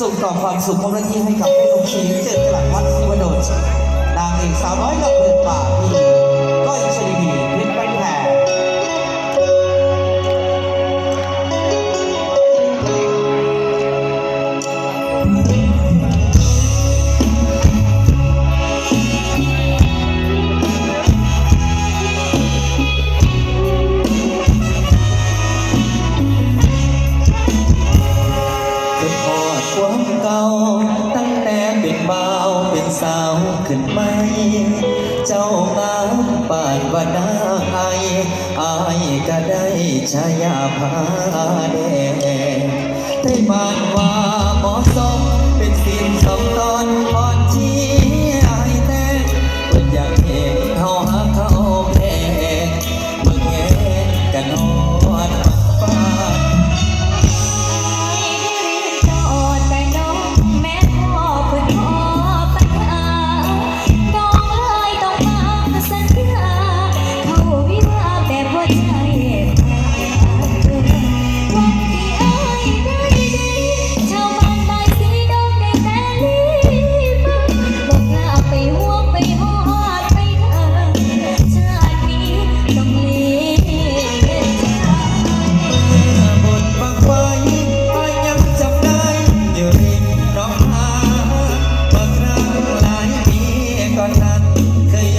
ส่งต่อความสุขของรักยิ่งให้กับแม่ลูกชีเจิดกลัดวัดที่วดดนนางเอกสาวน้อยดอกเดือนป่าพี่ก้อยชลีดี ไออายก็ได้ชายาพาแดงได้บานว่าหมอสมเป็นสิ่งสำงตอน เคย